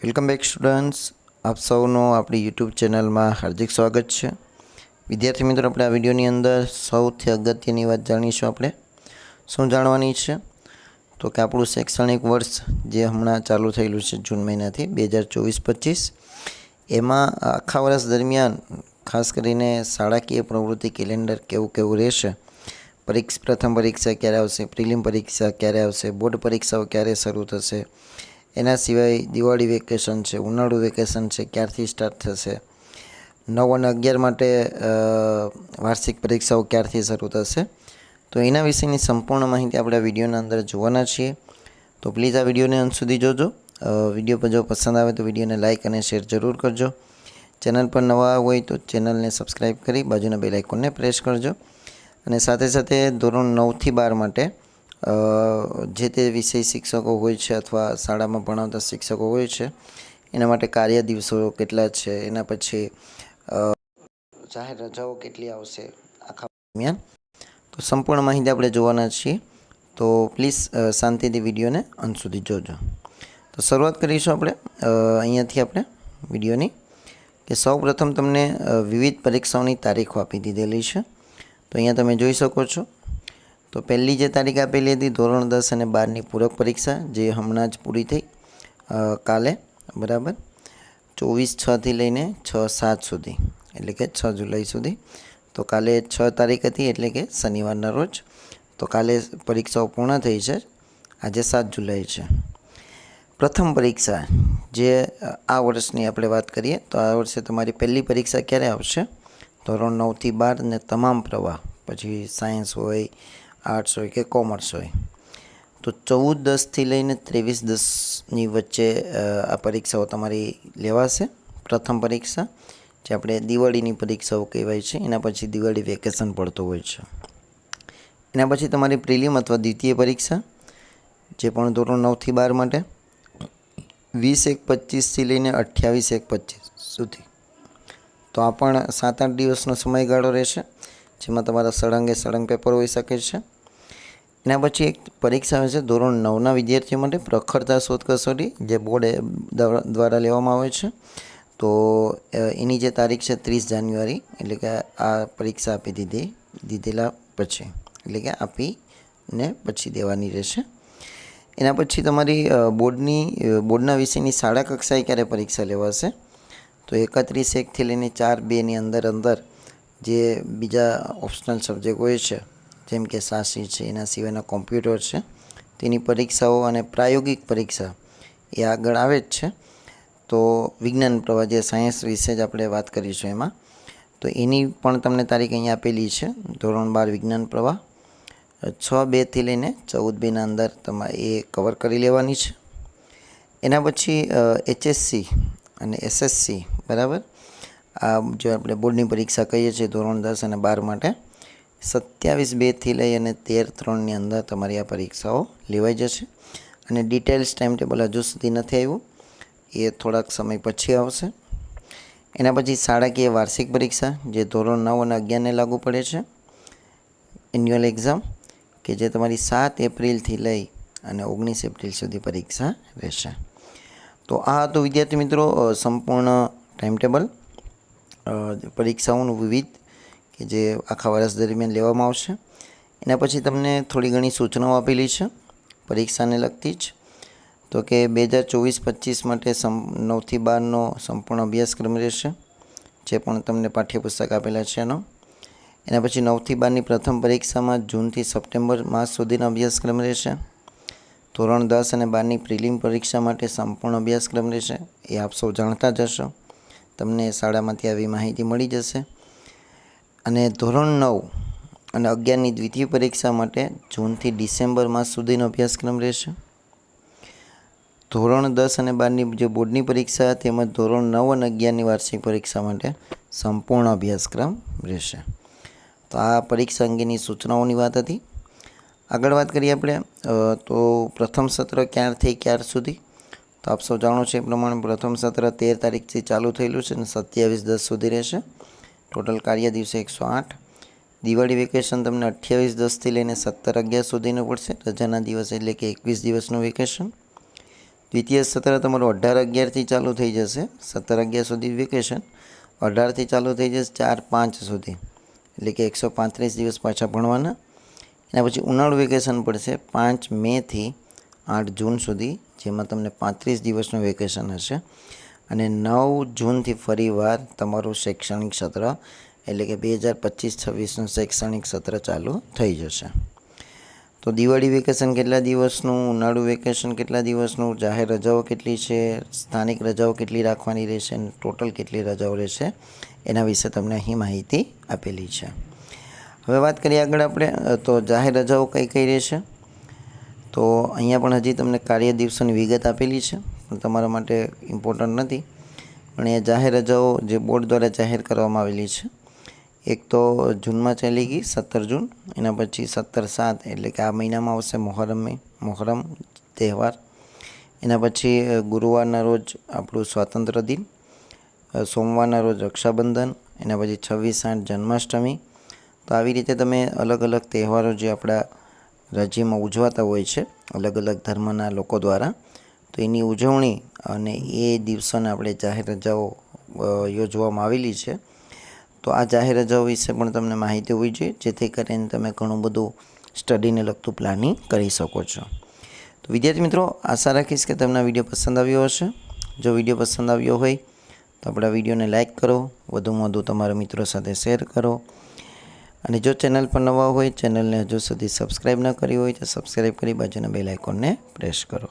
Welcome back students આપ સૌનું આપણી યુટ્યુબ ચેનલમાં હાર્દિક સ્વાગત છે. વિદ્યાર્થી મિત્રો, આપણે આ વિડીયોની અંદર સૌથી અગત્યની વાત જાણીશું આપણે. શું જાણવાની છે? તો કે આપણું શૈક્ષણિક વર્ષ જે હમણાં ચાલુ થયેલું છે જૂન મહિનાથી બે હજાર ચોવીસ પચીસ, એમાં આખા વર્ષ દરમિયાન ખાસ કરીને શાળાકીય પ્રવૃત્તિ કેલેન્ડર કેવું કેવું રહેશે? પરીક્ષ પ્રથમ પરીક્ષા ક્યારે આવશે, પ્રિલિમ પરીક્ષા ક્યારે આવશે, બોર્ડ પરીક્ષાઓ ક્યારે શરૂ થશે એના સિવાય દિવાળી વેકેશન છે, ઉનાળુ વેકેશન છે, ક્યારથી સ્ટાર્ટ થશે? નવ અને અગિયાર માટે વાર્ષિક પરીક્ષાઓ ક્યારથી શરૂ થશે? તો એના વિશેની સંપૂર્ણ માહિતી આપણે આ વિડીયોના અંદર જોવાના છીએ. તો પ્લીઝ આ વિડીયોને અંત સુધી જોજો. વીડિયો પર જો પસંદ આવે તો વિડીયોને લાઇક અને શેર જરૂર કરજો. ચેનલ પર નવા હોય તો ચેનલને સબસ્ક્રાઈબ કરી બાજુના બેલ આઇકોનને પ્રેસ કરજો. અને સાથે સાથે ધોરણ નવથી બાર માટે જે તે વિષય શિક્ષકો હોય છે અથવા શાળામાં ભણાવતા શિક્ષકો હોય છે, એના માટે કાર્ય દિવસો કેટલા છે, એના પછી જાહેર રજાઓ કેટલી આવશે આખા દરમિયાન? તો સંપૂર્ણ માહિતી આપણે જોવાના છીએ. તો પ્લીઝ શાંતિથી વિડીયોને અંત સુધી જોજો. તો શરૂઆત કરીશું આપણે અહીંયાથી આપણે વિડીયોની, કે સૌ પ્રથમ તમને વિવિધ પરીક્ષાઓની તારીખો આપી દીધેલી છે. તો અહીંયા તમે જોઈ શકો છો. તો પહેલી જે તારીખ આપેલી હતી ધોરણ દસ અને બારની પૂરક પરીક્ષા, જે હમણાં જ પૂરી થઈ કાલે, બરાબર? ચોવીસ છથી લઈને છ સાત સુધી, એટલે કે છ જુલાઈ સુધી. તો કાલે છ તારીખ હતી, એટલે કે શનિવારના રોજ. તો કાલે પરીક્ષાઓ પૂર્ણ થઈ છે. આજે સાત જુલાઈ છે. પ્રથમ પરીક્ષા, જે આ વર્ષની આપણે વાત કરીએ, તો આ વર્ષે તમારી પહેલી પરીક્ષા ક્યારે આવશે? ધોરણ નવથી બાર ને તમામ પ્રવાહ, પછી સાયન્સ હોય આર્ટ્સ હોય કે કોમર્સ હોય. તો ચૌદ દસથી લઈને ત્રેવીસ દસની વચ્ચે આ પરીક્ષાઓ તમારી લેવાશે. પ્રથમ પરીક્ષા, જે આપણે દિવાળીની પરીક્ષાઓ કહેવાય છે. એના પછી દિવાળી વેકેશન પડતું હોય છે. એના પછી તમારી પ્રિલિમ અથવા દ્વિતીય પરીક્ષા, જે પણ ધોરણ નવથી બાર માટે, વીસ એક પચીસથી લઈને અઠ્યાવીસ એક પચીસ સુધી. તો આ પણ સાત આઠ દિવસનો સમયગાળો રહેશે, જેમાં તમારા સળંગે સળંગ પેપર હોઈ શકે છે. એના પછી એક પરીક્ષા આવે છે ધોરણ નવના વિદ્યાર્થીઓ માટે પ્રખરતા શોધ કસોટી, જે બોર્ડ દ્વારા લેવામાં આવે છે. તો એની જે તારીખ છે ત્રીસ જાન્યુઆરી, એટલે કે આ પરીક્ષા આપી દીધી, દીધેલા પછી. એટલે કે આપીને પછી દેવાની રહેશે. એના પછી તમારી બોર્ડની બોર્ડના વિષયની શાળા કક્ષાએ ક્યારે પરીક્ષા લેવાશે? તો એકત્રીસ એકથી લઈને ચાર બેની અંદર અંદર જે બીજા ઓપ્શનલ સબ્જેક્ટ હોય છે જેમ કે સાસી છે, એના સિવાયના કોમ્પ્યુટર છે. તેની પરીક્ષાઓ અને પ્રાયોગિક પરીક્ષા એ આગળ આવે જ છે. તો વિજ્ઞાન પ્રવાહ જે સાયન્સ વિશે જ આપણે વાત કરીશું એમાં. તો એની પણ તમને તારીખ અહીંયા આપેલી છે, ધોરણ બાર વિજ્ઞાન પ્રવાહ. છ બેથી લઈને ચૌદ બેના અંદર તમારે એ કવર કરી લેવાની છે. એના પછી એચએસસી અને એસએસસી બરાબર? આ જે આપણે બોર્ડની પરીક્ષા કહીએ છીએ ધોરણ દસ અને બાર માટે. સત્યાવીસ બેથી લઈ અને તેર ત્રણની અંદર તમારી આ પરીક્ષાઓ લેવાઈ જશે. અને ડિટેલ્સ ટાઈમ ટેબલ હજુ સુધી નથી આવ્યું. એ થોડાક સમય પછી આવશે. એના પછી શાળાકીય વાર્ષિક પરીક્ષા, જે ધોરણ નવ અને અગિયારને લાગુ પડે છે. એન્યુઅલ એક્ઝામ કે જે તમારી સાત એપ્રિલથી લઈ અને ઓગણીસ એપ્રિલ સુધી પરીક્ષા રહેશે. તો આ હતું વિદ્યાર્થી મિત્રો સંપૂર્ણ ટાઈમ ટેબલ પરીક્ષાઓનું વિવિધ કે જે આખા વર્ષ દરમિયાન લેવામાં આવશે. એના પછી તમને થોડી ઘણી સૂચનાઓ આપેલી છે, પરીક્ષાને લગતી જ. તો કે બે હજાર ચોવીસ પચીસ માટે સમ નવથી બારનો સંપૂર્ણ અભ્યાસક્રમ રહેશે, જે પણ તમને પાઠ્યપુસ્તક આપેલા છે એનો. એના પછી નવથી બારની પ્રથમ પરીક્ષામાં જૂનથી સપ્ટેમ્બર માસ સુધીનો અભ્યાસક્રમ રહેશે. ધોરણ દસ અને બારની પ્રિલિમ પરીક્ષા માટે સંપૂર્ણ અભ્યાસક્રમ રહેશે, એ આપ સૌ જાણતા જ હશો. તમને શાળામાંથી આવી માહિતી મળી જશે. અને ધોરણ નવ અને અગિયારની દ્વિતીય પરીક્ષા માટે જૂનથી ડિસેમ્બર માસ સુધીનો અભ્યાસક્રમ રહેશે. ધોરણ દસ અને બારની જે બોર્ડની પરીક્ષા તેમજ ધોરણ નવ અને અગિયારની વાર્ષિક પરીક્ષા માટે સંપૂર્ણ અભ્યાસક્રમ રહેશે. તો આ પરીક્ષા અંગેની સૂચનાઓની વાત હતી. આગળ વાત કરીએ આપણે તો પ્રથમ સત્ર ક્યારથી ક્યાર સુધી? તો આપ સૌ જાણો છો એ પ્રમાણે પ્રથમ સત્ર તેર તારીખથી ચાલુ થયેલું છે અને સત્યાવીસ દસ સુધી રહેશે. ટોટલ કાર્ય દિવસે એકસો આઠ. દિવાળી વેકેશન તમને અઠ્યાવીસ દસથી લઈને સત્તર અગિયાર સુધીનું પડશે. રજાના દિવસ એટલે કે એકવીસ દિવસનું વેકેશન. દ્વિતીય સત્ર તમારું અઢાર અગિયારથી ચાલુ થઈ જશે. સત્તર અગિયાર સુધી વેકેશન. અઢારથી ચાલુ થઈ જશે ચાર પાંચ સુધી. એટલે કે એકસો પાંત્રીસ દિવસ પાછા ભણવાના. એના પછી ઉનાળુ વેકેશન પડશે પાંચ મેથી આઠ જૂન સુધી, જેમાં તમને પાંત્રીસ દિવસનું વેકેશન હશે. અને નવ જૂનથી ફરીવાર તમારું શૈક્ષણિક સત્ર, એટલે કે બે હજાર પચીસ છવ્વીસનું શૈક્ષણિક સત્ર ચાલુ થઈ જશે. તો દિવાળી વેકેશન કેટલા દિવસનું, ઉનાળુ વેકેશન કેટલા દિવસનું, જાહેર રજાઓ કેટલી છે, સ્થાનિક રજાઓ કેટલી રાખવાની રહેશે, અને ટોટલ કેટલી રજાઓ રહેશે, એના વિશે તમને અહીં માહિતી આપેલી છે. હવે વાત કરીએ આગળ આપણે તો જાહેર રજાઓ કઈ કઈ રહેશે? તો અહીંયા પણ હજી તમને કાર્ય દિવસોની વિગત આપેલી છે. તમારા માટે ઇમ્પોર્ટન્ટ નથી. પણ એ જાહેર રજાઓ જે બોર્ડ દ્વારા જાહેર કરવામાં આવેલી છે, એક તો જૂનમાં ચાલી ગઈ, સત્તર જૂન, એના પછી સત્તર સાત, એટલે કે આ મહિનામાં આવશે મોહરમ મોહરમ તહેવાર. એના પછી ગુરુવારના રોજ આપણું સ્વાતંત્ર્ય દિન સોમવારના રોજ રક્ષાબંધન, એના પછી છવ્વીસ આઠ જન્માષ્ટમી. તો આવી રીતે તમે અલગ અલગ તહેવારો જે આપણા રાજ્યમાં ઉજવાતા હોય છે, અલગ અલગ ધર્મના લોકો દ્વારા તો એની ઉજવણી અને એ દિવસોને આપણે જાહેર રજાઓ યોજવામાં આવેલી છે. તો આ જાહેર રજાઓ વિશે પણ તમને માહિતી હોવી જોઈએ, જેથી કરીને તમે ઘણું બધું સ્ટડીને લગતું પ્લાનિંગ કરી શકો છો. તો વિદ્યાર્થી મિત્રો, આશા રાખીશ કે તમને વીડિયો પસંદ આવ્યો હશે. જો વીડિયો પસંદ આવ્યો હોય, તો આપણા વિડીયોને લાઇક કરો, વધુમાં વધુ તમારા મિત્રો સાથે શેર કરો. અને જો ચેનલ પર નવા હોય, ચેનલને હજુ સુધી સબસ્ક્રાઈબ ન કરી હોય, તો સબસ્ક્રાઈબ કરી બાજુના બેલ આઇકોનને પ્રેસ કરો.